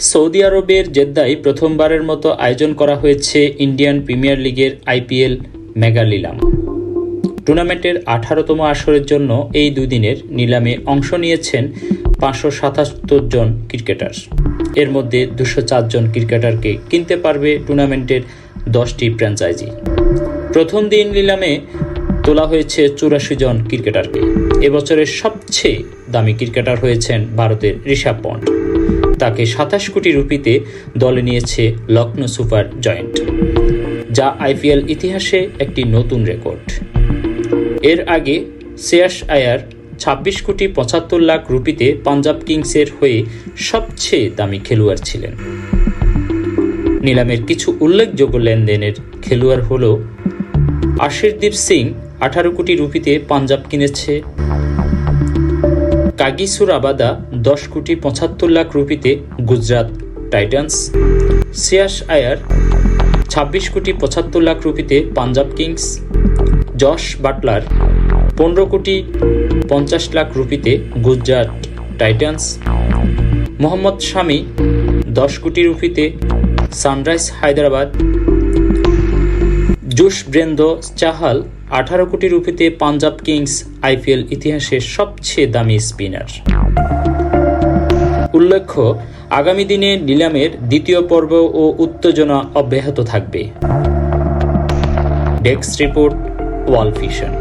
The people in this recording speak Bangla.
সৌদি আরবের জেদ্দায় প্রথমবারের মতো আয়োজন করা হয়েছে ইন্ডিয়ান প্রিমিয়ার লিগের আইপিএল মেগা নিলাম টুর্নামেন্টের আঠারোতম আসরের জন্য এই দুদিনের নিলামে অংশ নিয়েছেন পাঁচশো সাতাত্তর জন ক্রিকেটার। এর মধ্যে দুশো জন ক্রিকেটারকে কিনতে পারবে টুর্নামেন্টের দশটি ফ্র্যাঞ্চাইজি। প্রথম দিন নিলামে তোলা হয়েছে চুরাশি জন ক্রিকেটারকে। এবছরের সবচেয়ে দামি ক্রিকেটার হয়েছেন ভারতের ঋষভ পন্ট। তাকে সাতাশ কোটি রুপিতে দলে নিয়েছে লখনৌ সুপার জয়েন্ট, যা আইপিএল ইতিহাসে একটি নতুন রেকর্ড। এর আগে শ্রেয়াস আয়ার ছাব্বিশ কোটি পঁচাত্তর লাখ রুপিতে পাঞ্জাব কিংসের হয়ে সবচেয়ে দামি খেলোয়াড় ছিলেন। নিলামের কিছু উল্লেখযোগ্য লেনদেনের খেলোয়াড় হল আশিরদীপ সিং আঠারো কোটি রুপিতে পাঞ্জাব কিনেছে। কাগিসুর আবাদা দশ কোটি পঁচাত্তর লাখ রুপিতে গুজরাট টাইটান্স। শ্রেয়াস আয়ার ছাব্বিশ কোটি পঁচাত্তর লাখ রুপিতে পাঞ্জাব কিংস। জশ বাটলার পনেরো কোটি পঞ্চাশ লাখ রুপিতে গুজরাট টাইটান্স। মোহাম্মদ শামি দশ কোটি রুপিতে সানরাইজ হায়দ্রাবাদ জুস ব্রেন্দ চাহাল আঠারো কোটি রুপিতে পাঞ্জাব কিংস আইপিএল ইতিহাসের সবচেয়ে দামি স্পিনার। উল্লেখ্য, আগামী দিনে নিলামের দ্বিতীয় পর্ব ও উত্তেজনা অব্যাহত থাকবে। ডেস্ক রিপোর্ট, ওয়াল ফিশন